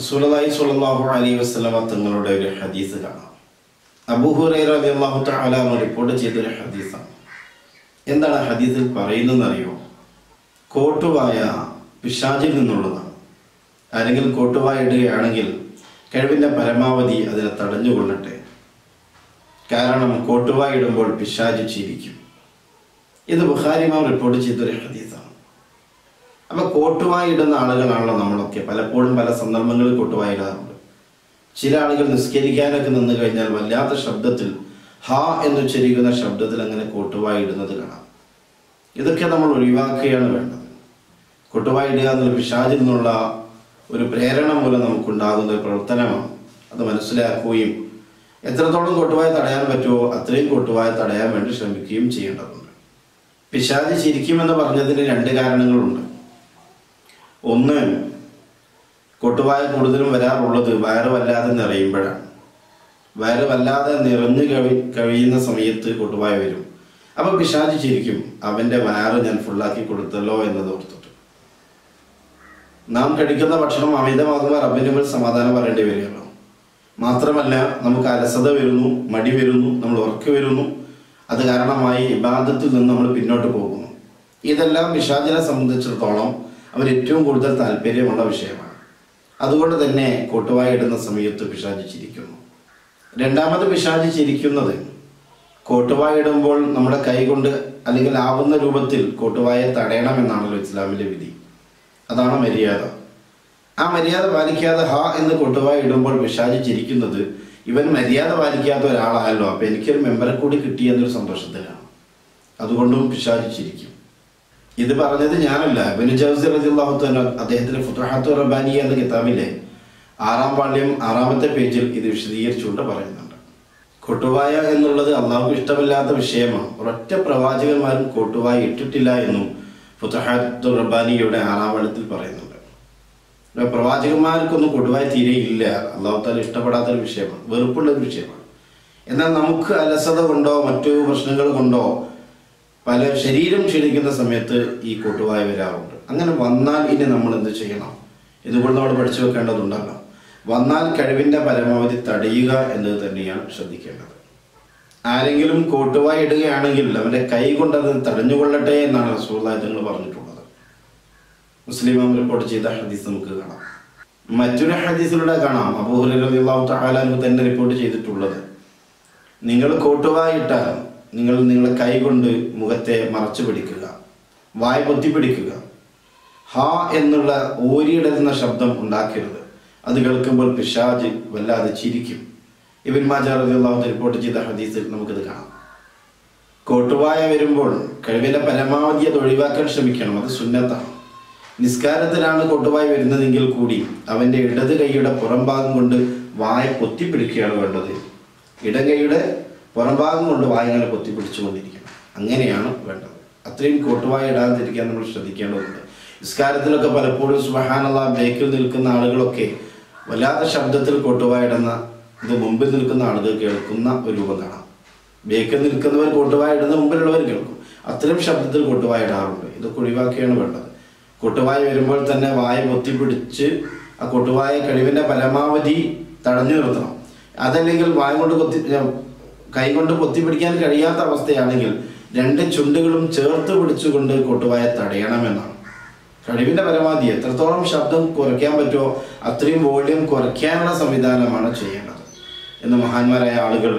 റസൂലുള്ളാഹി സ്വല്ലല്ലാഹു അലൈഹി വസല്ലമ തങ്ങളുടെ ഒരു ഹദീസ് കാണാം. അബൂ ഹുറൈറ റളിയല്ലാഹു തആല റിപ്പോർട്ട് ചെയ്ത ഒരു ഹദീസാണ്. എന്താണ് ഹദീസിൽ പറയുന്നതെന്ന് അറിയോ കോട്ടുവായ പിശാചിൽ നിന്നുള്ളതാണ്. ആരെങ്കിലും കോട്ടുവായ ഇടുകയാണെങ്കിൽ കഴിവിന്റെ പരമാവധി അതിനെ തടഞ്ഞുകൊള്ളട്ടെ. കാരണം കോട്ടുവായ ഇടുമ്പോൾ പിശാജ് ചിരിക്കും ഇത് ബുഹാരിമാർ റിപ്പോർട്ട് ചെയ്തൊരു ഹദീസാണ്. അപ്പൊ കോട്ടുവായി ഇടുന്ന ആളുകളാണല്ലോ നമ്മളൊക്കെ. പലപ്പോഴും പല സന്ദർഭങ്ങളിൽ കോട്ടുവായി ഇടാറുണ്ട്. ചില ആളുകൾ നിസ്കരിക്കാനൊക്കെ നിന്ന് കഴിഞ്ഞാൽ വല്ലാത്ത ശബ്ദത്തിൽ ഹാ എന്നുച്ചരിക്കുന്ന ശബ്ദത്തിൽ അങ്ങനെ കോട്ടുവായി ഇടുന്നത് കാണാം. ഇതൊക്കെ നമ്മൾ ഒഴിവാക്കുകയാണ് വേണ്ടത്. കൊട്ടുവായി ഇടുക എന്നുള്ള പിശാചിൽ നിന്നുള്ള ഒരു പ്രേരണ മൂലം നമുക്കുണ്ടാകുന്ന ഒരു പ്രവർത്തനമാണ്. അത് മനസ്സിലാക്കുകയും എത്രത്തോളം കൊട്ടുവായ തടയാൻ പറ്റുമോ അത്രയും കൊട്ടുവായ തടയാൻ വേണ്ടി ശ്രമിക്കുകയും ചെയ്യേണ്ടതുണ്ട്. പിശാചി ചിരിക്കുമെന്ന് പറഞ്ഞതിന് രണ്ട് കാരണങ്ങളുണ്ട്. ഒന്ന് കൊട്ടുവായ കൂടുതലും വരാറുള്ളത് വയറ് വല്ലാതെ നിറയുമ്പോഴാണ്. വയറ് വല്ലാതെ നിറഞ്ഞു കവി കഴിയുന്ന സമയത്ത് കൊട്ടുവായ വരും. അപ്പൊ പിശാചി ചിരിക്കും അവന്റെ വയറ് ഞാൻ ഫുള്ളാക്കി കൊടുത്തല്ലോ എന്നത് ഓർത്തിട്ട്. നാം കഴിക്കുന്ന ഭക്ഷണം അമിതമാകുമ്പോൾ റബ്ബിന്റെ മേൽ സമാധാനം പറയേണ്ടി വരികയല്ലോ മാത്രമല്ല നമുക്ക് അലസത വരുന്നു മടി വരുന്നു നമ്മൾ ഉറക്ക് വരുന്നു. അത് കാരണമായി ഇബാദത്തിൽ നിന്ന് നമ്മൾ പിന്നോട്ട് പോകുന്നു. ഇതെല്ലാം പിശാചിനെ സംബന്ധിച്ചിടത്തോളം അവർ ഏറ്റവും കൂടുതൽ താല്പര്യമുള്ള വിഷയമാണ്. അതുകൊണ്ട് തന്നെ കോട്ടുവായ ഇടുന്ന സമയത്ത് പിശാചിച്ചിരിക്കുന്നു രണ്ടാമത് പിശാചിച്ചിരിക്കുന്നത് കോട്ടുവായ ഇടുമ്പോൾ നമ്മുടെ കൈകൊണ്ട് അല്ലെങ്കിൽ ആവുന്ന രൂപത്തിൽ കോട്ടുവായെ തടയണമെന്നാണല്ലോ ഇസ്ലാമിലെ വിധി. അതാണ് മര്യാദ. ആ മര്യാദ പാലിക്കാതെ ഹാ എന്ന് കൊട്ടുവായ ഇടുമ്പോൾ പിശാചിച്ചിരിക്കുന്നത് ഇവൻ മര്യാദ പാലിക്കാത്ത ഒരാളായല്ലോ. അപ്പൊ എനിക്കൊരു മെമ്പറെ കൂടി കിട്ടിയെന്നൊരു സന്തോഷത്തിലാണ്. അതുകൊണ്ടും പിശാചി ചിരിക്കും. ഇത് പറഞ്ഞത് ഞാനല്ല. ബിനു ജൗസി തആല അദ്ദേഹത്തിന്റെ ഫുതുഹാത്തു റബാനി എന്ന കിതാബിലെ ആറാം പാണ്ഡ്യം ആറാമത്തെ പേജിൽ ഇത് വിശദീകരിച്ചുകൊണ്ട് പറയുന്നുണ്ട്. കൊട്ടുവായ എന്നുള്ളത് അള്ളാഹുക്ക് ഇഷ്ടമില്ലാത്ത വിഷയമാണ്. ഒരൊറ്റ പ്രവാചകന്മാരും കൊട്ടുവായ ഇട്ടിട്ടില്ല എന്നും ഫുത്തഹാത്തു റബ്ബാനിയുടെ ആറാം പാണ്ഡ്യത്തിൽ പറയുന്നുണ്ട്. പ്രവാചകന്മാർക്കൊന്നും കൊട്ടുവായ തീരെ ഇല്ല. അള്ളാഹു താല ഇഷ്ടപ്പെടാത്ത ഒരു വിഷയമാണ്. വെറുപ്പുള്ള ഒരു വിഷയമാണ്. എന്നാൽ നമുക്ക് അലസത കൊണ്ടോ മറ്റു പ്രശ്നങ്ങൾ കൊണ്ടോ പല ശരീരം ക്ഷീണിക്കുന്ന സമയത്ത് ഈ കൊട്ടുവായ വരാറുണ്ട്. അങ്ങനെ വന്നാൽ ഇനി നമ്മൾ എന്ത് ചെയ്യണം? ഇതുകൊണ്ട് നമ്മൾ പഠിച്ചു വെക്കേണ്ടതുണ്ടല്ലോ. വന്നാൽ കഴിവിന്റെ പരമാവധി തടയുക എന്നത് തന്നെയാണ് ശ്രദ്ധിക്കേണ്ടത്. ആരെങ്കിലും കോട്ടുവായ ഇടുകയാണെങ്കിൽ അവന്റെ കൈ കൊണ്ട് അത് തടഞ്ഞുകൊള്ളട്ടെ എന്നാണ് റസൂള്ളാഹി തങ്ങൾ പറഞ്ഞിട്ടുള്ളത്. മുസ്ലിം റിപ്പോർട്ട് ചെയ്ത ഹദീസ് നമുക്ക് കാണാം. മറ്റൊരു ഹദീസിലൂടെ കാണാം. തആലാനു തന്നെ റിപ്പോർട്ട് ചെയ്തിട്ടുള്ളത്. നിങ്ങൾ കോട്ടുവായിട്ടാൽ നിങ്ങൾ നിങ്ങളെ കൈകൊണ്ട് മുഖത്തെ മറച്ചു പിടിക്കുക. വായ പൊത്തി പിടിക്കുക. ഹാ എന്നുള്ള ഓരിയിടുന്ന ശബ്ദം ഉണ്ടാക്കരുത്. അത് കേൾക്കുമ്പോൾ പിശാജ് വല്ലാതെ ചിരിക്കും. ഇബിൻ മാജാറിയാഹു റിപ്പോർട്ട് ചെയ്ത ഹദീസിൽ നമുക്കിത് കാണാം. കോട്ടുവായ വരുമ്പോൾ കഴിവിലെ പരമാവധി അത് ഒഴിവാക്കാൻ ശ്രമിക്കണം. അത് സുന്നത്താണ്. നിസ്കാരത്തിലാണ് കൊട്ടുവായ വരുന്നതെങ്കിൽ കൂടി അവന്റെ ഇടത് കൈയുടെ പുറംഭാഗം കൊണ്ട് വായ പൊത്തിപ്പിടിക്കുകയാണ് വേണ്ടത്. ഇടം കൈയുടെ പുറംഭാഗം കൊണ്ട് വായനകളെ കൊത്തിപ്പിടിച്ചുകൊണ്ടിരിക്കണം അങ്ങനെയാണ് വേണ്ടത്. അത്രയും കോട്ടുവായ ഇടാതിരിക്കാൻ നമ്മൾ ശ്രദ്ധിക്കേണ്ടതുണ്ട്. നിസ്കാരത്തിലൊക്കെ പലപ്പോഴും സുബഹാനുള്ള ബേക്കിൽ നിൽക്കുന്ന ആളുകളൊക്കെ വല്ലാത്ത ശബ്ദത്തിൽ കോട്ടുവായ ഇടുന്ന ഇത് മുമ്പിൽ നിൽക്കുന്ന ആളുകൾ കേൾക്കുന്ന ഒരു രൂപം കാണാം. ബേക്കിൽ നിൽക്കുന്നവർ കോട്ടുവായ ഇടുന്ന മുമ്പിലുള്ളവർ കേൾക്കും. അത്രയും ശബ്ദത്തിൽ കോട്ടുവായ ഇടാറുണ്ട്. ഇതൊക്കെ ഒഴിവാക്കിയാണ് വേണ്ടത്. കൊട്ടുവായ വരുമ്പോൾ തന്നെ വായ പൊത്തിപ്പിടിച്ച് ആ കൊട്ടുവായ കഴിവിന്റെ പരമാവധി തടഞ്ഞു നിർത്തണം. അതല്ലെങ്കിൽ വായ കൊണ്ട് കൊത്തി കൈ പൊത്തി പൊത്തിപ്പിടിക്കാൻ കഴിയാത്ത അവസ്ഥയാണെങ്കിൽ രണ്ട് ചുണ്ടുകളും ചേർത്ത് പിടിച്ചുകൊണ്ട് കൊട്ടുവായ തടയണമെന്നാണ്. കഴിവിന്റെ പരമാവധി എത്രത്തോളം ശബ്ദം കുറയ്ക്കാൻ പറ്റുമോ അത്രയും വോള്യം കുറയ്ക്കാനുള്ള സംവിധാനമാണ് ചെയ്യേണ്ടത് എന്ന് മഹാന്മാരായ ആളുകൾ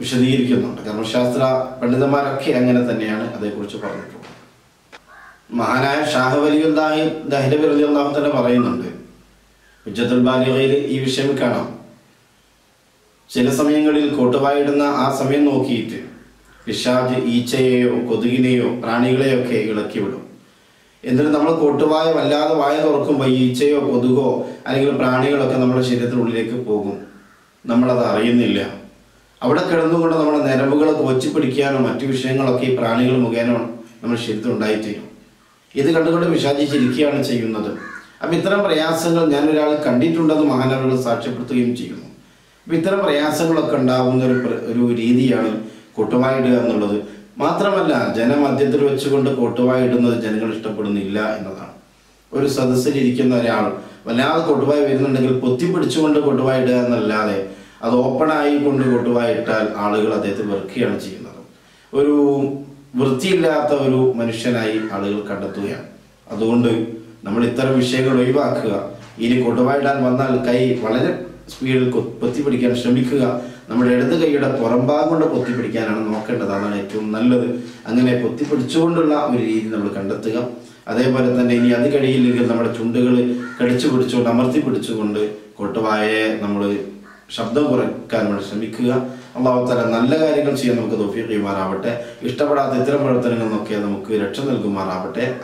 വിശദീകരിക്കുന്നുണ്ട്. കർമ്മശാസ്ത്ര പണ്ഡിതന്മാരൊക്കെ അങ്ങനെ തന്നെയാണ് അതേക്കുറിച്ച് പറഞ്ഞിട്ടുള്ളത്. മഹാനായ ഷാഹ് വലിയുല്ലാഹി ദഹ്ലബി തന്നെ പറയുന്നുണ്ട് ഉജ്ജത്തുൽ ബാലികയിൽ ഈ വിഷയം കാണാം. ചില സമയങ്ങളിൽ കോട്ടുവായിടുന്ന ആ സമയം നോക്കിയിട്ട് പിശാജ് ഈച്ചയെയോ കൊതുകിനെയോ പ്രാണികളെയോ ഒക്കെ ഇളക്കി വിടും എന്നിട്ട് നമ്മൾ കൊട്ടുവായ വല്ലാതെ വായ തുറക്കുമ്പോൾ ഈച്ചയോ കൊതുകോ അല്ലെങ്കിൽ പ്രാണികളൊക്കെ നമ്മുടെ ശരീരത്തിനുള്ളിലേക്ക് പോകും. നമ്മളത് അറിയുന്നില്ല. അവിടെ കിടന്നുകൊണ്ട് നമ്മുടെ നരമ്പുകൾ കൊച്ചു പിടിക്കാനോ മറ്റു വിഷയങ്ങളൊക്കെ ഈ പ്രാണികൾ മുഖേന നമ്മുടെ ശരീരത്തിൽ ഉണ്ടായിത്തീരും. ഇത് കണ്ടുകൊണ്ട് വിഷാദിച്ചിരിക്കുകയാണ് ചെയ്യുന്നത്. അപ്പം ഇത്തരം പ്രയാസങ്ങൾ ഞാൻ ഒരാൾ കണ്ടിട്ടുണ്ടെന്ന് മഹാനവരോട് സാക്ഷ്യപ്പെടുത്തുകയും ചെയ്യുന്നു. അപ്പം ഇത്തരം പ്രയാസങ്ങളൊക്കെ ഉണ്ടാകുന്ന ഒരു ഒരു രീതിയാണ് കൊട്ടുവായിടുക എന്നുള്ളത്. മാത്രമല്ല ജനമധ്യത്തിൽ വെച്ചുകൊണ്ട് കൊട്ടുവായിടുന്നത് ജനങ്ങൾ ഇഷ്ടപ്പെടുന്നില്ല എന്നതാണ്. ഒരു സദസ്സിൽ ഇരിക്കുന്ന ഒരാൾ വല്ലാതെ കൊട്ടുവായി വരുന്നുണ്ടെങ്കിൽ പൊത്തിപ്പിടിച്ചുകൊണ്ട് പിടിച്ചുകൊണ്ട് കൊട്ടുവായിടുക എന്നല്ലാതെ അത് ഓപ്പണായി കൊണ്ട് കൊട്ടുവായിട്ടാൽ ആളുകൾ അദ്ദേഹത്തെ വെറുക്കുകയാണ് ചെയ്യുന്നത്. ഒരു വൃത്തിയില്ലാത്ത ഒരു മനുഷ്യനായി ആളുകൾ കണ്ടെത്തുകയാണ്. അതുകൊണ്ട് നമ്മൾ ഇത്തരം വിഷയങ്ങൾ ഒഴിവാക്കുക. ഇനി കൊട്ടുവായിടാൻ വന്നാൽ കൈ വളരെ സ്പീഡിൽ കൊത്തിപ്പിടിക്കാൻ ശ്രമിക്കുക. നമ്മുടെ ഇടത് കൈയുടെ പുറംഭാഗം കൊണ്ട് കൊത്തിപ്പിടിക്കാനാണ് നോക്കേണ്ടത്. അതാണ് ഏറ്റവും നല്ലത്. അങ്ങനെ കൊത്തിപ്പിടിച്ചുകൊണ്ടുള്ള ഒരു രീതി നമ്മൾ കണ്ടെത്തുക. അതേപോലെ തന്നെ ഇനി അത് കഴിയില്ലെങ്കിൽ നമ്മുടെ ചുണ്ടുകൾ കടിച്ചു പിടിച്ചുകൊണ്ട് അമർത്തി പിടിച്ചുകൊണ്ട് കൊട്ടുവായെ നമ്മൾ ശബ്ദം കുറയ്ക്കാൻ വേണ്ടി ശ്രമിക്കുക. അള്ളാഹുത്തല തല നല്ല കാര്യങ്ങൾ ചെയ്യാൻ നമുക്ക് തോഫീ ചെയ്യുമാറാവട്ടെ. ഇഷ്ടപ്പെടാത്ത ഇത്തരം പ്രവർത്തനങ്ങൾ നോക്കിയാൽ നമുക്ക് രക്ഷ നൽകുമാറാവട്ടെ.